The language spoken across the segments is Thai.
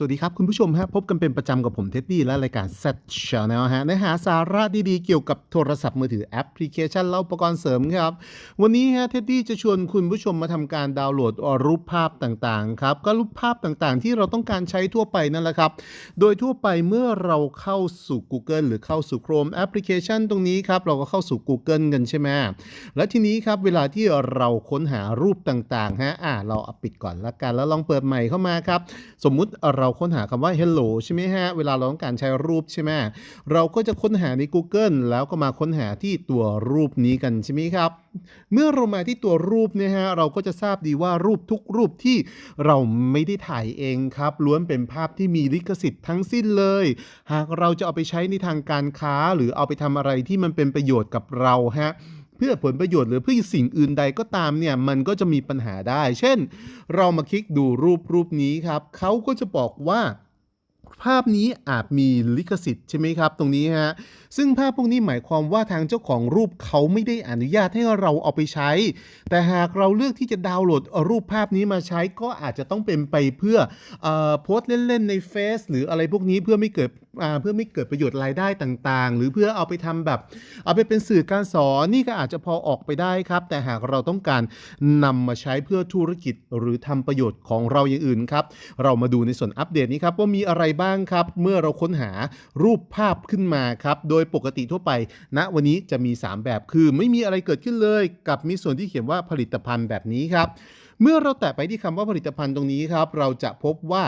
สวัสดีครับ คุณผู้ชมฮะพบกันเป็นประจำกับผมเท็ดดี้และรายการ Z Channel ฮะเนื้อหาสาระดีๆ เกี่ยวกับโทรศัพท์มือถือแอปพลิเคชันและอุปกรณ์เสริมครับ วันนี้ฮะเท็ดดี้จะชวนคุณผู้ชมมาทำการดาวน์โหลดรูปภาพต่างๆครับก็รูปภาพต่างๆ ที่เราต้องการใช้ทั่วไปนั่นแหละครับ โดยทั่วไปเมื่อเราเข้าสู่ Google หรือเข้าสู่ Chrome แอปพลิเคชันตรงนี้ครับเราก็เข้าสู่ Google กันใช่ไหมและทีนี้ครับเวลาที่เราค้นหารูปต่างๆฮะอะเราเอาปิดก่อนละกันแล้วลองเปิดใหม่เข้ามาครับสมมุติเราราค้นหาคำว่า hello ใช่ไหมฮะ เวลาเราต้องการใช้รูปใช่ไหมเราก็จะค้นหาใน Google แล้วก็มาค้นหาที่ตัวรูปนี้กันใช่ไหมครับ เมื่อเรามาที่ตัวรูปเนี่ยฮะเราก็จะทราบดีว่ารูปทุกรูปที่เราไม่ได้ถ่ายเองครับ ล้วนเป็นภาพที่มีลิขสิทธิ์ทั้งสิ้นเลย หากเราจะเอาไปใช้ในทางการค้า หรือเอาไปทำอะไรที่มันเป็นประโยชน์กับเราฮะ เพื่อผลประโยชน์หรือเพื่อสิ่งอื่นใดก็ตามเนี่ยมันก็จะมีปัญหาได้ เช่น เรามาคลิกดูรูปรูปนี้ครับเขาก็จะบอกว่า ภาพนี้อาจมีลิขสิทธิ์ใช่ไหมครับตรงนี้ฮะซึ่งภาพพวกนี้หมายความว่าทางเจ้าของรูปเขาไม่ได้อนุญาตให้เราเอาไปใช้ แต่หากเราเลือกที่จะดาวน์โหลดรูปภาพนี้มาใช้ก็อาจจะต้องเป็นไปเพื่ออโพสต์เล่นๆในเฟซหรืออะไรพวกนี้เพื่อไม่เกิดเพื่อไม่เกิดประโยชน์รายได้ต่างๆ หรือเพื่อเอาไปทำแบบ เอาไปเป็นสื่อการสอนนี่ก็อาจจะพอออกไปได้ครับ แต่หากเราต้องการนำมาใช้เพื่อธุรกิจหรือทำประโยชน์ของเราอย่างอื่นครับเรามาดูในส่วนอัปเดตนี้ครับว่ามีอะไรบ้างครับ เมื่อเราค้นหารูปภาพขึ้นมาครับ โดยปกติทั่วไปณวันนี้จะมี 3 แบบคือไม่มีอะไรเกิดขึ้นเลย กับมีส่วนที่เขียนว่าผลิตภัณฑ์แบบนี้ครับเมื่อเราแตะไปที่คำว่าผลิตภัณฑ์ตรงนี้ครับ เราจะพบว่า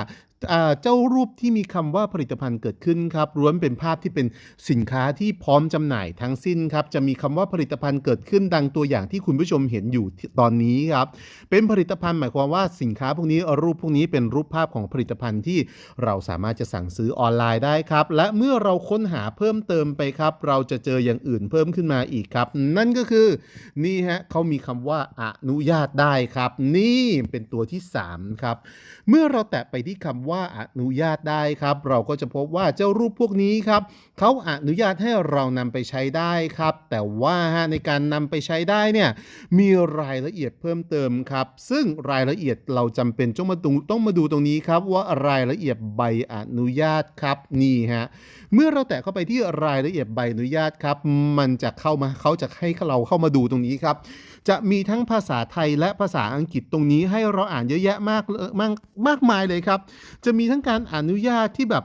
เจ้ารูปที่มีคำว่าผลิตภัณฑ์เกิดขึ้นครับล้วนเป็นภาพที่เป็นสินค้าที่พร้อมจำหน่ายทั้งสิ้นครับจะมีคำว่าผลิตภัณฑ์เกิดขึ้นดังตัวอย่างที่คุณผู้ชมเห็นอยู่ตอนนี้ครับเป็นผลิตภัณฑ์หมายความว่าสินค้าพวกนี้รูปพวกนี้เป็นรูปภาพของผลิตภัณฑ์ที่เราสามารถจะสั่งซื้อออนไลน์ได้ครับ และเมื่อเราค้นหาเพิ่มเติมไปครับ เราจะเจออย่างอื่นเพิ่มขึ้นมาอีกครับ นั่นก็คือนี่ฮะเขามีคำว่าอนุญาตได้ครับ นี่เป็นตัวที่ 3 ครับ เมื่อเราแตะไปที่คำว่าว่าอนุญาตได้ครับ เราก็จะพบว่าเจ้ารูปพวกนี้ครับเขาอนุญาตให้เรานำไปใช้ได้ครับ แต่ว่าฮะในการนำไปใช้ได้เนี่ยมีรายละเอียดเพิ่มเติมครับ ซึ่งรายละเอียดเราจำเป็นต้องมาดูต้องมาดูตรงนี้ครับ ว่ารายละเอียดใบอนุญาตครับนี่ฮะเมื่อเราแตะเข้าไปที่รายละเอียดใบอนุญาตครับ มันจะเข้ามาเขาจะให้เราเข้ามาดูตรงนี้ครับจะมีทั้งภาษาไทยและภาษาอังกฤษตรงนี้ให้เราอ่านเยอะแยะมากเอ่อมากมากมายเลยครับ จะมีทั้งการอนุญาตที่แบบ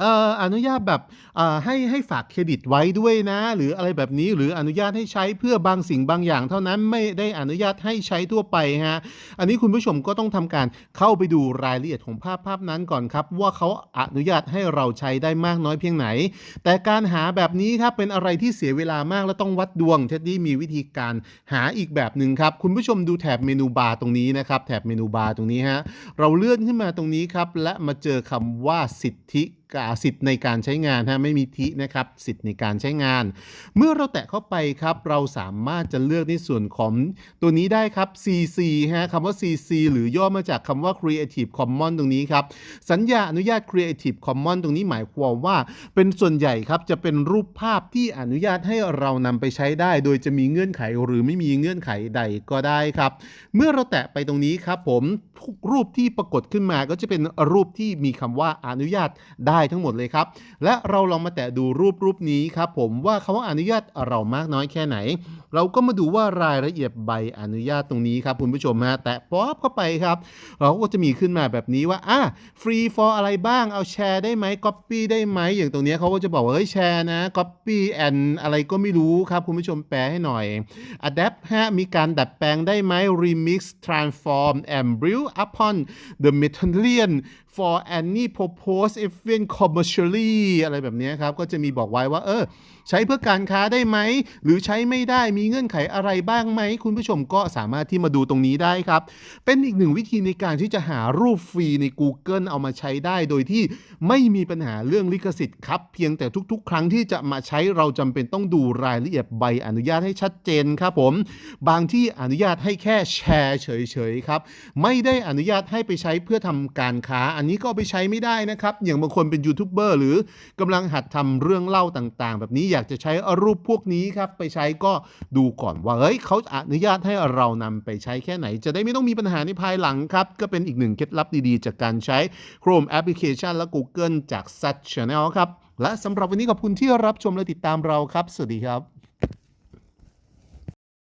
เอ่ออนุญาตแบบอ่อให้ให้ฝากเครดิตไว้ด้วยนะ หรืออะไรแบบนี้หรืออนุญาตให้ใช้เพื่อบางสิ่งบางอย่าง เท่านั้นไม่ได้อนุญาตให้ใช้ทั่วไปฮะอันนี้คุณผู้ชมก็ต้องทำการเข้าไปดูรายละเอียดของภาพภาพนั้นก่อนครับ ว่าเขาอนุญาตให้เราใช้ได้มากน้อยเพียงไหน แต่การหาแบบนี้ครับเป็นอะไรที่เสียเวลามากและต้องวัดดวงเท็ดดี้มีวิธีการหาอีกแบบหนึ่งครับคุณผู้ชมดูแถบเมนูบาร์ตรงนี้นะครับแถบเมนูบาร์ตรงนี้ฮะเราเลื่อนขึ้นมาตรงนี้ครับและมาเจอคำว่าสิทธิ กาสิทธิ์ในการใช้งานฮะไม่มีทินะครับสิทธิ์ในการใช้งาน เมื่อเราแตะเข้าไปครับ เราสามารถจะเลือกในส่วนของตัวนี้ได้ครับ CC ฮะคำว่า CC หรือย่อมาจากคำว่า Creative Commons ตรงนี้ครับ สัญญาอนุญาต Creative Commons ตรงนี้หมายความว่า เป็นส่วนใหญ่ครับจะเป็นรูปภาพที่อนุญาตให้เรานำไปใช้ได้ โดยจะมีเงื่อนไขหรือไม่มีเงื่อนไขใดก็ได้ครับ เมื่อเราแตะไปตรงนี้ครับผมรูปที่ปรากฏขึ้นมาก็จะเป็นรูปที่มีคำว่าอนุญาตได้ทั้งหมดเลยครับ และเราลองมาแตะดูรูปรูปนี้ครับผมว่าเขาอนุญาตเรามากน้อยแค่ไหน เราก็มาดูว่ารายละเอียดใบอนุญาตตรงนี้ครับคุณผู้ชมฮะ แตะป๊อปเข้าไปครับ เราก็จะมีขึ้นมาแบบนี้ว่า อะฟรี for อะไรบ้าง เอาแชร์ได้ไหม copy ได้ไหม อย่างตรงนี้เขาก็จะบอกว่าเฮ้ยแชร์นะ copy and อนอะไรก็ไม่รู้ครับ คุณผู้ชมแปลให้หน่อย adapt ฮะ มีการดัดแปลงได้ไหม remix transform and build upon the material for any purpose even commercially อะไรแบบนี้ครับ ก็จะมีบอกไว้ว่า เออ ใช้เพื่อการค้าได้ไหม หรือใช้ไม่ได้มีีเงื่อนไขอะไรบ้างไหม คุณผู้ชมก็สามารถที่มาดูตรงนี้ได้ครับ เป็นอีกหนึ่งวิธีในการที่จะหารูปฟรีใน Google เอามาใช้ได้โดยที่ไม่มีปัญหาเรื่องลิขสิทธิ์ครับ เพียงแต่ทุกๆ ครั้งที่จะมาใช้เราจำเป็นต้องดูรายละเอียดใบอนุญาตให้ชัดเจนครับผม บางที่อนุญาตให้แค่แชร์เฉยๆครับ ไม่ได้อนุญาตให้ไปใช้เพื่อทำการค้า อันนี้ก็ไปใช้ไม่ได้นะครับ อย่างบางคนเป็นยูทูบเบอร์หรือกำลังหัดทำเรื่องเล่าต่างๆ แบบนี้อยากจะใช้รูปพวกนี้ครับไปใช้ก็ดูก่อนว่าเฮ้ยเขาอนุญาตให้เรานำไปใช้แค่ไหน จะได้ไม่ต้องมีปัญหาในภายหลังครับ ก็เป็นอีกหนึ่งเคล็ดลับดีๆ จากการใช้ Chrome Application และ Google จาก s a t Channel ครับ และสำหรับวันนี้ขอบคุณที่รับชมและติดตามเราครับ สวัสดีครับ